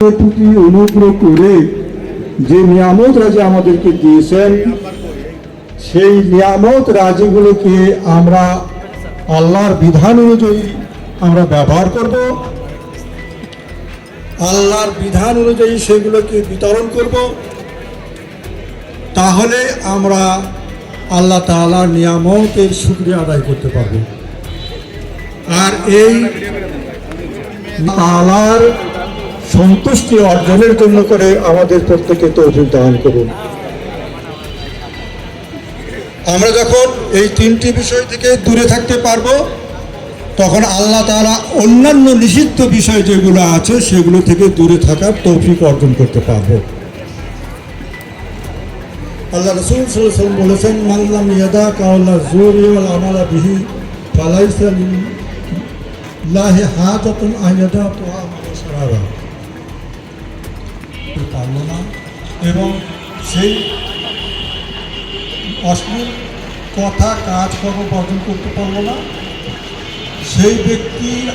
প্রতি অনুগ্রহ করে যে নিয়ামত রাজি আমাদেরকে দিয়েছেন, সেই নিয়ামত রাজিগুলোকে আমরা আল্লাহর বিধান অনুযায়ী আমরা ব্যবহার করব। আল্লাহর বিধান অনুযায়ী সেগুলোকে বিতরণ করব। তাহলে আমরা আল্লাহ তাআলার নিয়ামতের সুক্রিয়া আদায় করতে পারব। আর এই তাআলার সন্তুষ্টি অর্জনের জন্য করে আমাদের প্রত্যেকে তৌফিক দান করুন। আমরা যখন এই তিনটি বিষয় থেকে দূরে থাকতে পারব, তখন আল্লাহ তারা অন্যান্য নিষিদ্ধ বিষয় যেগুলো আছে, সেগুলো থেকে দূরে থাকার তৌফিক অর্জন করতে পারব। আল্লাহ রসুল সাল্লাম বলেছেন মাল্লাম ইয়াদা কাউল্লা জুরি আমালা বিহি ফালাইসা লিল্লাহি হাজাতুন আইয়াদা তোহা সারারা পারল না এবং সেই অশ্লীল কথা কাজকর্ম বর্জন করতে পারল না। সেই ব্যক্তির